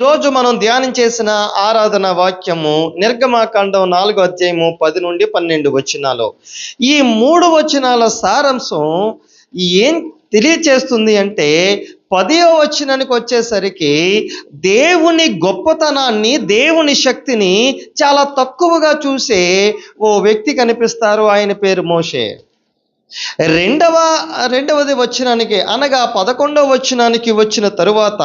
రోజు మనం ధ్యానం చేసిన ఆరాధన వాక్యము నిర్గమాకాండం నాలుగో అధ్యాయము పది నుండి పన్నెండు వచనాలు. ఈ మూడు వచనాల సారాంశం ఏం తెలియచేస్తుంది అంటే పదో వచనానికి వచ్చేసరికి దేవుని గొప్పతనాన్ని దేవుని శక్తిని చాలా తక్కువగా చూసే ఓ వ్యక్తి కనిపిస్తారు. ఆయన పేరు మోషే. రెండవ రెండవది వచ్చినానికి అనగా పదకొండవ వచ్చినానికి వచ్చిన తరువాత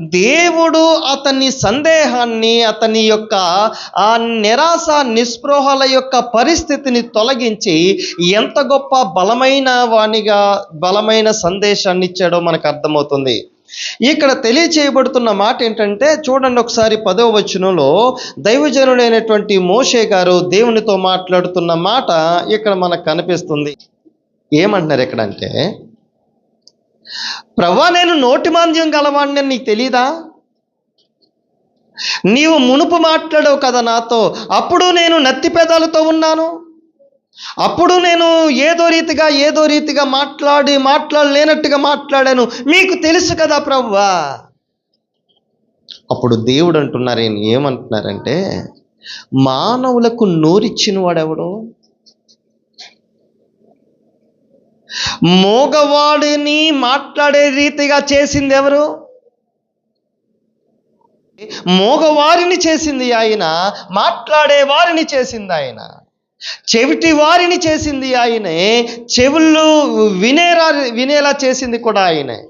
దేవుడు అతని సందేహాన్ని అతని యొక్క ఆ నిరాశ నిస్పృహల యొక్క పరిస్థితిని తొలగించి ఎంత గొప్ప బలమైన వాణిగా బలమైన సందేశాన్ని ఇచ్చాడో మనకు అర్థమవుతుంది. ఇక్కడ తెలియచేయబడుతున్న మాట ఏంటంటే చూడండి ఒకసారి పదవ వచనంలో దైవజనుడైనటువంటి మోషే గారు దేవునితో మాట్లాడుతున్న మాట ఇక్కడ మనకు కనిపిస్తుంది. ఏమంటున్నారు ఎక్కడంటే అంటే ప్రభా నేను నోటి మాంద్యం గలవాడిని నీకు తెలీదా? నీవు మునుపు మాట్లాడవు కదా నాతో అప్పుడు నేను నత్తి పెదాలతో ఉన్నాను. అప్పుడు నేను ఏదో రీతిగా ఏదో రీతిగా మాట్లాడి మాట్లాడలేనట్టుగా మాట్లాడాను. మీకు తెలుసు కదా ప్రవ్వా? అప్పుడు దేవుడు అంటున్నారు ఏమంటున్నారంటే మానవులకు నోరిచ్చిన వాడెవడో మోగవాడిని మాట్లాడే రీతిగా చేసింది ఎవరు? మోగవారిని చేసింది ఆయన మాట్లాడే వారిని చేసింది ఆయన. చెవిటి వారిని చేసింది ఆయనే చెవుళ్ళు వినేరా వినేలా చేసింది కూడా ఆయనే.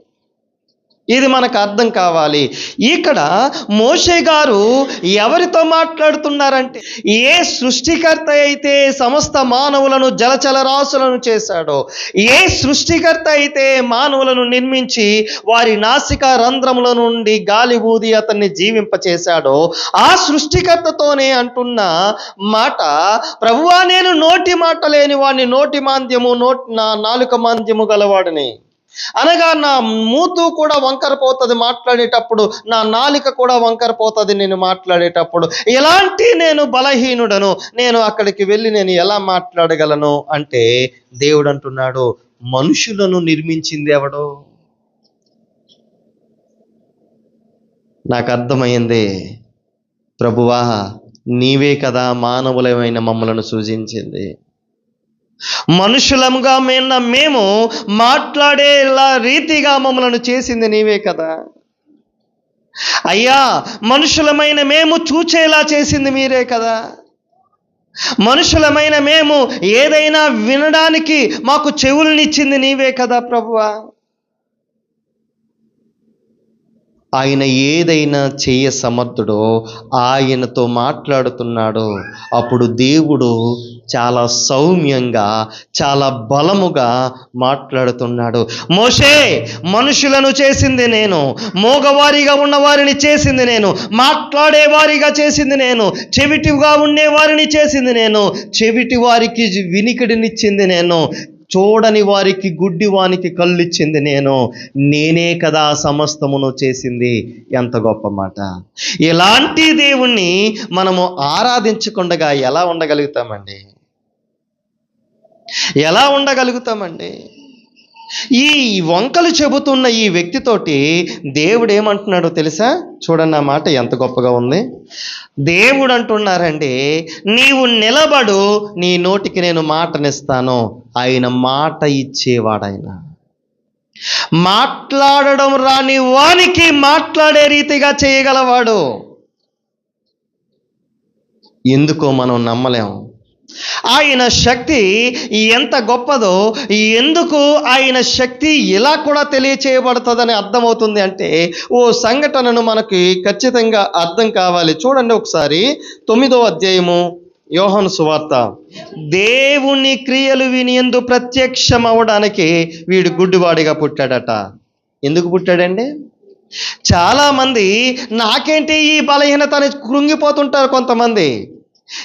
ఇది మనకు అర్థం కావాలి. ఇక్కడ మోషే గారు ఎవరితో మాట్లాడుతున్నారంటే ఏ సృష్టికర్త అయితే సమస్త మానవులను జలచల రాసులను చేశాడో ఏ సృష్టికర్త అయితే మానవులను నిర్మించి వారి నాసిక రంధ్రముల నుండి గాలి ఊది అతన్ని జీవింపచేశాడో ఆ సృష్టికర్తతోనే అంటున్న మాట ప్రభువా నేను నోటి మాట లేని వాడిని నోటి మాంద్యము నోటి నా నాలుక మాంద్యము గలవాడిని. అనగా నా మూతు కూడా వంకర పోతుంది మాట్లాడేటప్పుడు నా నాలిక కూడా వంకరపోతుంది నేను మాట్లాడేటప్పుడు. ఎలాంటి నేను బలహీనుడను? నేను అక్కడికి వెళ్ళి నేను ఎలా మాట్లాడగలను? అంటే దేవుడు అంటున్నాడు మనుషులను నిర్మించింది ఎవడో? నాకు అర్థమైంది. ప్రభువా నీవే కదా మానవులమైన మమ్మలను సూచించింది మనుషులంగా మేన్న మేము మాట్లాడేలా రీతిగా మమ్మలను చేసింది నీవే కదా. అయ్యా మనుషులమైన మేము చూచేలా చేసింది మీరే కదా. మనుషులమైన మేము ఏదైనా వినడానికి మాకు చెవులనిచ్చింది నీవే కదా ప్రభువా. ఆయన ఏదైనా చేయ సమర్థుడో ఆయనతో మాట్లాడుతున్నాడో అప్పుడు దేవుడు చాలా సౌమ్యంగా చాలా బలముగా మాట్లాడుతున్నాడు. మోషే మనుషులను చేసింది నేను. మోగవారిగా ఉన్నవారిని చేసింది నేను. మాట్లాడేవారిగా చేసింది నేను. చెవిటిగా ఉండే వారిని చేసింది నేను. చెవిటి వారికి వినికిడినిచ్చింది నేను. చూడని వారికి గుడ్డి వానికి కళ్ళిచ్చింది నేను. నేనే కదా సమస్తమును చేసింది. ఎంత గొప్ప మాట. ఇలాంటి దేవుణ్ణి మనము ఆరాధించకుండా ఎలా ఉండగలుగుతామండి? ఎలా ఉండగలుగుతామండి? ఈ వంకలు చెబుతున్న ఈ వ్యక్తితోటి దేవుడు ఏమంటున్నాడో తెలుసా? చూడండి ఆ మాట ఎంత గొప్పగా ఉంది. దేవుడు అంటున్నారండి నీవు నిలబడు నీ నోటికి నేను మాటనిస్తాను. ఆయన మాట ఇచ్చేవాడాయన మాట్లాడడం రాని వానికి మాట్లాడే రీతిగా చేయగలవాడు. ఎందుకో మనం నమ్మలేము ఆయన శక్తి ఎంత గొప్పదో ఎందుకు ఆయన శక్తి ఇలా కూడా తెలియచేయబడుతుందని అర్థమవుతుంది అంటే ఓ సంఘటనను మనకి ఖచ్చితంగా అర్థం కావాలి. చూడండి ఒకసారి తొమ్మిదో అధ్యాయము యోహన్ సువార్త. దేవుని క్రియలు వినియందు ప్రత్యక్షం అవ్వడానికి వీడు గుడ్డివాడిగా పుట్టాడట. ఎందుకు పుట్టాడండి? చాలామంది నాకేంటి ఈ బలహీనత అని కృంగిపోతుంటారు కొంతమంది.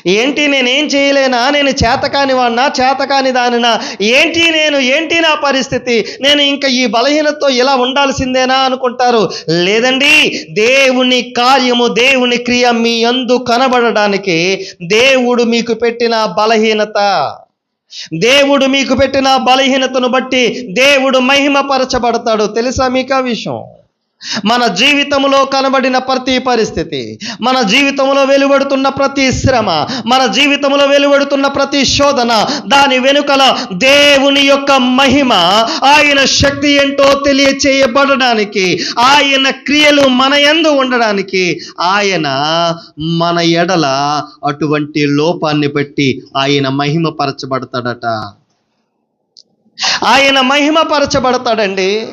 ఏంటి నేనేం చేయలేనా? నేను చేతకాని వాడినా చేతకాని దానినా? ఏంటి నేను? ఏంటి నా పరిస్థితి? నేను ఇంకా ఈ బలహీనతతో ఇలా ఉండాల్సిందేనా అనుకుంటారు? లేదండి దేవుని కార్యము దేవుని క్రియ మీ అందు కనబడడానికి దేవుడు మీకు పెట్టిన బలహీనత. దేవుడు మీకు పెట్టిన బలహీనతను బట్టి దేవుడు మహిమపరచబడతాడు. తెలుసా మీకు ఆ విషయం? మన జీవితంలో కనబడిన ప్రతి పరిస్థితి మన జీవితంలో వెలువడుతున్న ప్రతి శ్రమ మన జీవితంలో వెలువడుతున్న ప్రతి శోధన దాని వెనుకల దేవుని యొక్క మహిమ ఆయన శక్తి ఏంటో తెలియచేయబడడానికి ఆయన క్రియలు మన యందు ఉండడానికి ఆయన మన ఎడల అటువంటి లోపాన్ని బట్టి ఆయన మహిమపరచబడతాడట. ఆయన మహిమపరచబడతాడండి.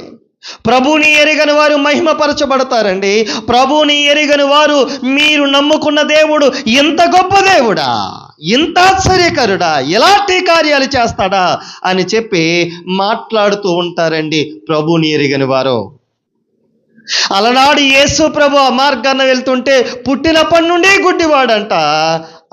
ప్రభుని ఎరిగని వారు మహిమపరచబడతారండి. ప్రభుని ఎరిగని వారు మీరు నమ్ముకున్న దేవుడు ఇంత గొప్ప దేవుడా? ఇంత ఆశ్చర్యకరుడా? ఎలాంటి కార్యాలు చేస్తాడా? అని చెప్పి మాట్లాడుతూ ఉంటారండి ప్రభుని ఎరిగని వారు. అలనాడు యేసు ప్రభు ఆ మార్గాన వెళ్తుంటే పుట్టినప్పటి నుండి గుడ్డివాడంట.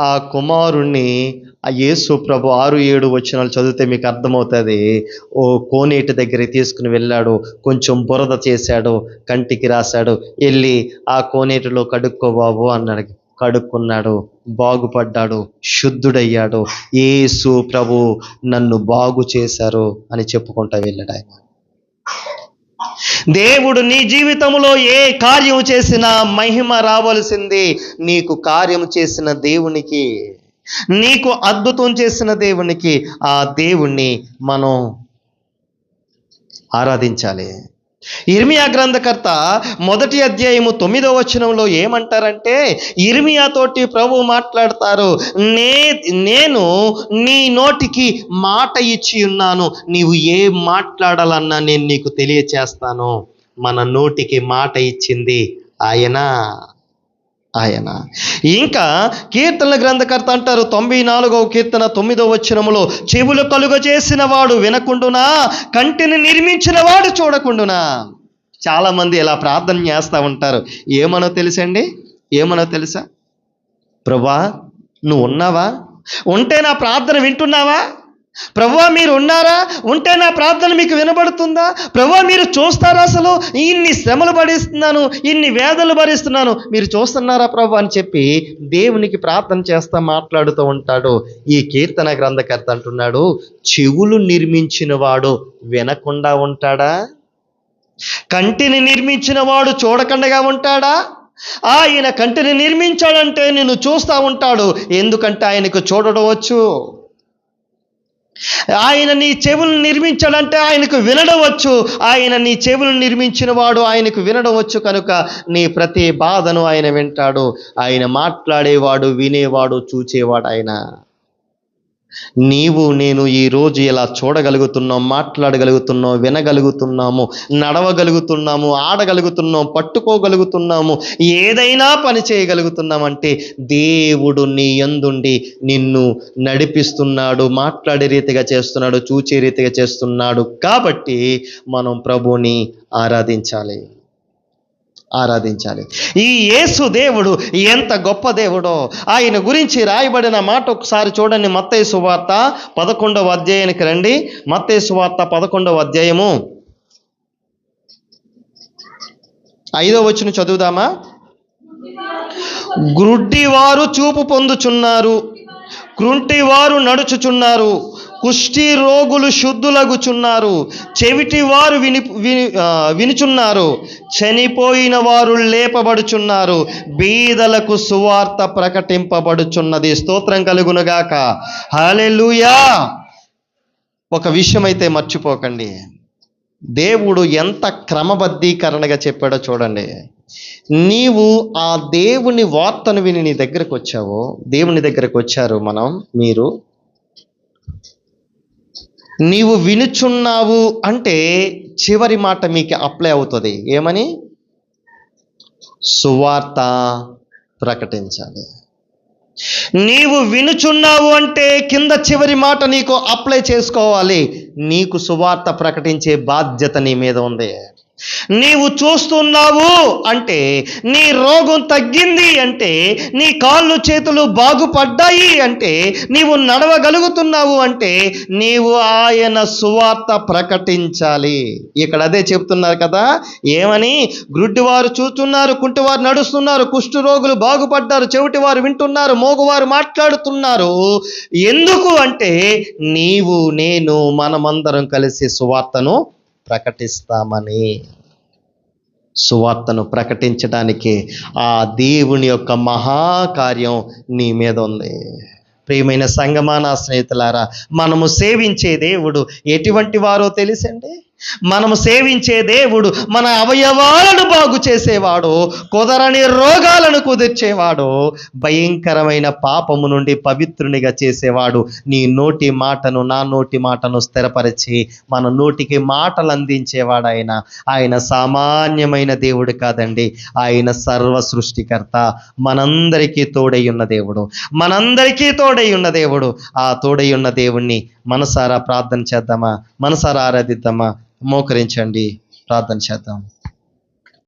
ఆ కుమారుణ్ణి ఆ యేసు ప్రభు ఆరు ఏడు వచనాలు చదివితే మీకు అర్థమవుతుంది. ఓ కోనేటి దగ్గరికి తీసుకుని వెళ్ళాడు. కొంచెం బురద చేశాడు. కంటికి రాశాడు. వెళ్ళి ఆ కోనేటిలో కడుక్కో బాబు అన్నాడు. కడుక్కున్నాడు. బాగుపడ్డాడు. శుద్ధుడయ్యాడు. ఏసు ప్రభు నన్ను బాగు చేశారు అని చెప్పుకుంటా వెళ్ళాడు ఆయన. దేవుడు నీ జీవితంలో ఏ కార్యం చేసినా మహిమ రావలసింది నీకు కార్యం చేసిన దేవునికి. నీకు అద్భుతం చేసిన దేవునికి ఆ దేవుణ్ణి మనం ఆరాధించాలి. ఇర్మియా గ్రంథకర్త మొదటి అధ్యాయము తొమ్మిదో వచనంలో ఏమంటారంటే ఇర్మియా తోటి ప్రభు మాట్లాడతారు నే నేను నీ నోటికి మాట ఇచ్చి ఉన్నాను నీవు ఏం మాట్లాడాలన్నా నేను నీకు తెలియచేస్తాను. మన నోటికి మాట ఇచ్చింది ఆయన. ఆయన. ఇంకా కీర్తనల గ్రంథకర్త అంటారు తొంభై నాలుగవ కీర్తన తొమ్మిదవ వచ్చినములో చెవులు కలుగ చేసిన వాడు వినకుండునా? కంటిని నిర్మించిన వాడు చూడకుండునా? చాలామంది ఇలా ప్రార్థన చేస్తూ ఉంటారు. ఏమనో తెలుసండి? ఏమనో తెలుసా? ప్రభా నువ్వు ఉన్నావా? ఉంటే నా ప్రార్థన వింటున్నావా? ప్రభువ మీరు ఉన్నారా ఉంటే నా ప్రార్థన మీకు వినబడుతుందా? ప్రభా మీరు చూస్తారా అసలు? ఇన్ని శ్రమలు భరిస్తున్నాను ఇన్ని వేదలు భరిస్తున్నాను. మీరు చూస్తున్నారా ప్రభు అని చెప్పి దేవునికి ప్రార్థన చేస్తా మాట్లాడుతూ ఉంటాడు. ఈ కీర్తన గ్రంథకర్త అంటున్నాడు చెవులు నిర్మించిన వాడు వినకుండా ఉంటాడా? కంటిని నిర్మించిన వాడు చూడకుండగా ఉంటాడా? ఆయన కంటిని నిర్మించాడంటే నిన్ను చూస్తూ ఉంటాడు. ఎందుకంటే ఆయనకు చూడడం వచ్చు ఆయన నీ చెవులు నిర్మించాడంటే ఆయనకు వినడవచ్చు. ఆయన నీ చెవులు నిర్మించిన వాడు ఆయనకు వినడవచ్చు కనుక నీ ప్రతి బాధను ఆయన వింటాడు. ఆయన మాట్లాడేవాడు వినేవాడు చూచేవాడు ఆయన. నీవు నేను ఈ రోజు ఇలా చూడగలుగుతున్నాం మాట్లాడగలుగుతున్నాం వినగలుగుతున్నాము నడవగలుగుతున్నాము ఆడగలుగుతున్నాం పట్టుకోగలుగుతున్నాము ఏదైనా పని చేయగలుగుతున్నామంటే దేవుడు నీ ఎందుండి నిన్ను నడిపిస్తున్నాడు మాట్లాడే రీతిగా చేస్తున్నాడు చూచే రీతిగా చేస్తున్నాడు. కాబట్టి మనం ప్రభుని ఆరాధించాలి. ఆరాధించాలి. ఈ యేసు దేవుడు ఎంత గొప్ప దేవుడో. ఆయన గురించి రాయబడిన మాట ఒకసారి చూడండి మత్తయి సువార్త పదకొండవ అధ్యాయానికి రండి. మత్తయి సువార్త పదకొండవ అధ్యాయము. ఐదో వచ్చిన చదువుదామా? గ్రుడ్డివారు చూపు పొందుచున్నారు. కృంటివారు నడుచుచున్నారు. కుష్టి రోగులు శుద్ధులగుచున్నారు. చెవిటి వారు విని విని వినుచున్నారు. చనిపోయిన వారు లేపబడుచున్నారు. బీదలకు సువార్త ప్రకటింపబడుచున్నది. స్తోత్రం కలుగునుగాక. హలెలుయా ఒక విషయం అయితే మర్చిపోకండి. దేవుడు ఎంత క్రమబద్ధీకరణగా చెప్పాడో చూడండి. నీవు ఆ దేవుని వార్తను విని నీ దగ్గరకు వచ్చావో దేవుని దగ్గరకు వచ్చారు మనం మీరు నీవు వినుచున్నావు అంటే చివరి మాట మీకు అప్లై అవుతుంది. ఏమని? సువార్త ప్రకటించాలి. నీవు వినుచున్నావు అంటే కింద చివరి మాట నీకు అప్లై చేసుకోవాలి. నీకు సువార్త ప్రకటించే బాధ్యత నీ మీద ఉంది. నీవు చూస్తున్నావు అంటే నీ రోగం తగ్గింది అంటే నీ కాళ్ళు చేతులు బాగుపడ్డాయి అంటే నీవు నడవగలుగుతున్నావు అంటే నీవు ఆయన సువార్త ప్రకటించాలి. ఇక్కడ అదే చెప్తున్నారు కదా ఏమని? గ్రుడ్డివారు చూస్తున్నారు కుంటివారు నడుస్తున్నారు కుష్టు రోగులు బాగుపడ్డారు చెవిటివారు వింటున్నారు మోగువారు మాట్లాడుతున్నారు. ఎందుకు అంటే నీవు నేను మనమందరం కలిసి సువార్తను ప్రకటిస్తామని సువార్తను ప్రకటించడానికి ఆ దేవుని యొక్క మహాకార్యం నీ మీద ఉంది. ప్రియమైన సంగమాన స్నేహితులారా మనము సేవించే దేవుడు ఎటువంటి వారో తెలిసండి? మనము సేవించే దేవుడు మన అవయవాలను బాగు చేసేవాడు కుదరని రోగాలను కుదిర్చేవాడు భయంకరమైన పాపము నుండి పవిత్రునిగా చేసేవాడు. నీ నోటి మాటను నా నోటి మాటను స్థిరపరిచి మన నోటికి మాటలు అందించేవాడు ఆయన ఆయన సామాన్యమైన దేవుడు కాదండి. ఆయన సర్వ సృష్టికర్త. మనందరికీ తోడై ఉన్న దేవుడు. మనందరికీ తోడై ఉన్న దేవుడు. ఆ తోడై ఉన్న దేవుణ్ణి మనసారా ప్రార్థన చేద్దామా? మనసారా ఆరాధిద్దామా? మోకరించండి. ప్రార్థన చేద్దాం.